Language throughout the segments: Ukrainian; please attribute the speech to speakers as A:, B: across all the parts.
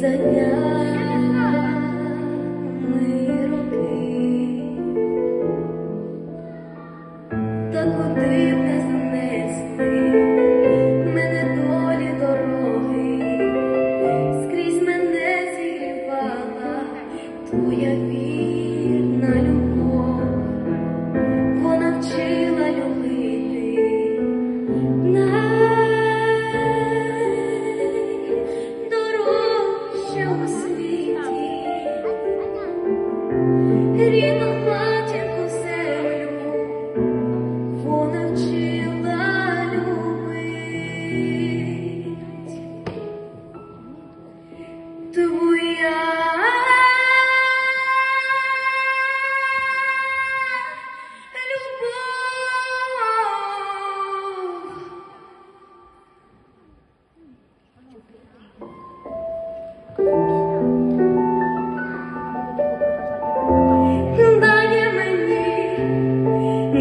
A: за днями роки, та куди. Дай мені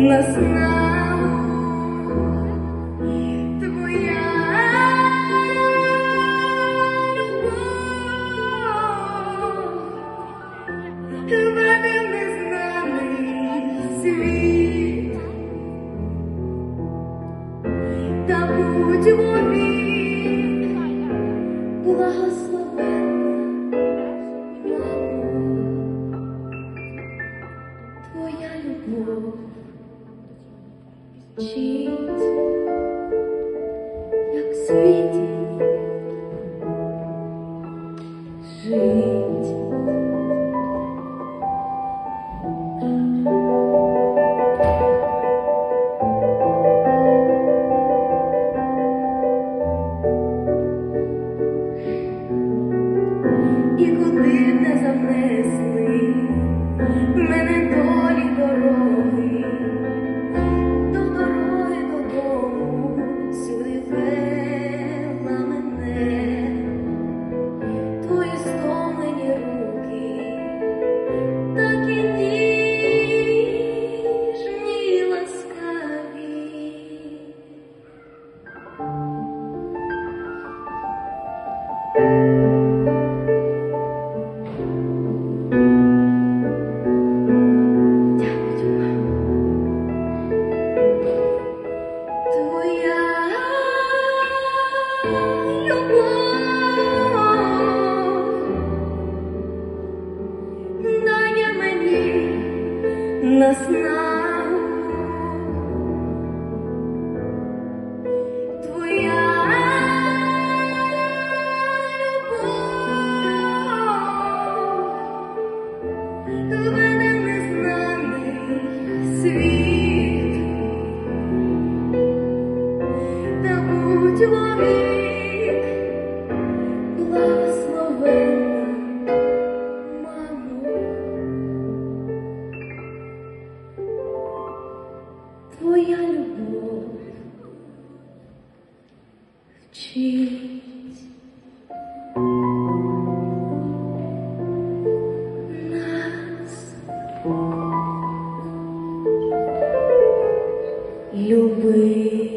A: на сна. та будь вони, благословенна твоя любов вчить, як світі жить. нас нам твоя любов, в мене незнаний світ. нас любить.